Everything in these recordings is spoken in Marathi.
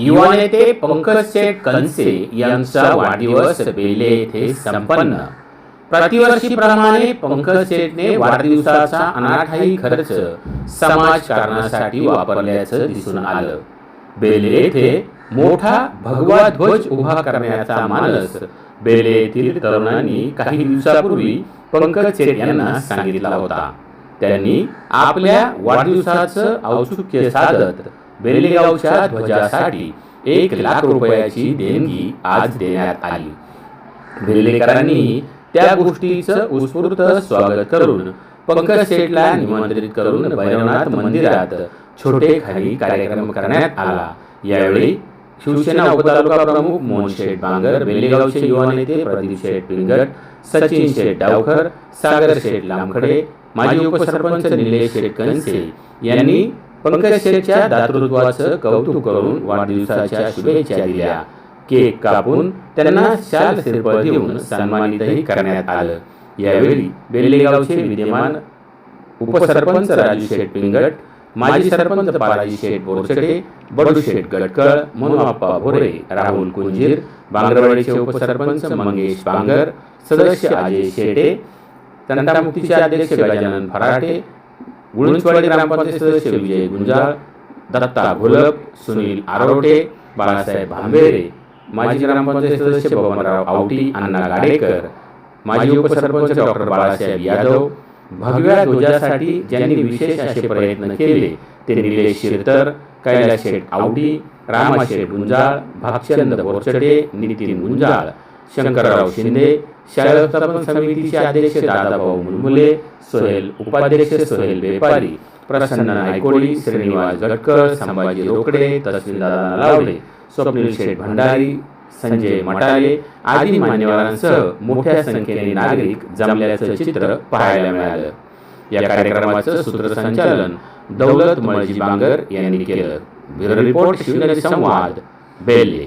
युवा नेते पंकज शेठ कनसे यांचा वाढदिवस बेले येथे संपन्न. प्रतिवर्षीप्रमाणे पंकज शेठने वाढदिवसाचा अनाठाई खर्च समाजकारणासाठी वापरल्याचं दिसून आलं. बेले येथे मोठा भगवा ध्वज उभा करण्याचा मानस बेले येथील तरुणांनी काही दिवसापूर्वी पंकज शेठ यांना सांगितला होता. त्यांनी आपल्या वाढदिवसाचं औत्सुक्य साधत बेलेगावच्या ध्वजासाठी एक लाख रुपयाची देणगी आज देण्यात आली. बेलेकरांनी त्या गोष्टीचं उत्स्फूर्त स्वागत करून पंकज शेठला निमंत्रित करून भैरवनाथ मंदिरात छोटे खाली कार्यक्रम करण्यात आला. यावेळी शिवसेना उपतालुका प्रमुख मोहन शेठ बांगर बेलेगावचे युवा नेते प्रदीप शेठ पिंगट सचिन शेठ डावखर सागर शेठ लांबखडे माजी उपसरपंच निलेश शेठ कनसे यांनी पंकज शेठच्या दातृत्वाचं कौतुक करून वाढदिवसाच्या शुभेच्छा दिल्या. केक कापून त्यांना शाल सिरपळ देऊन सन्मानितही करण्यात आलं. यावेळी बेल्लेगावचे विद्यमान उपसरपंच राजू शेठ पिंगट माजी सरपंच बालाजी शेठ बोरचडे बडू शेठ गडकळ मनोआप्पा भोरे राहुल कुंजीर बांगरवाडीचे उपसरपंच मंगेश बांगर सदस्य अजय शेटे तंटामुक्तीचे अध्यक्ष गजानन फराटे गुळुंचवाडी ग्रामपंचायत सदस्य विजय गुंजाळ दत्ता घोलप सुनील आरोटे बाळासाहेब भांबेरे माजी ग्रामपंचायत सदस्य बबनराव आवटी अण्णा गाडेकर माजी उपसरपंच डॉक्टर बाळासाहेब यादव भगव्या ध्वजासाठी ज्यांनी विशेष असे प्रयत्न केले ते निलेश शिरतर कैलास शेठ आवटी रामा शेठ गुंजाळ भागचंद बोरचडे नितीन गुंजाळ शंकरराव शिंदे शाळा व्यवस्थापन समितीचे अध्यक्ष दादाभाऊ मुलमुले सोहेल उपाध्यक्ष सोहेल बेपारी प्रसन्न नायकोडी श्रीनिवास गटकर संभाजी रोकडे तहसीलदार लावले स्वप्नील शेठ भंडारी संजय मटाले आदी मान्यवरांसह मोठ्या संख्येने नागरिक जमल्याचं चित्र पाहायला मिळालं. या कार्यक्रमाचं सूत्रसंचालन दौलत मळजी बांगर यांनी केलं. ब्युरो रिपोर्ट शिवनेरी संवाद बेल्ले.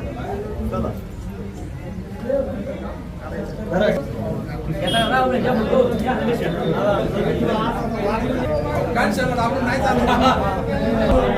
आपण नाही चालू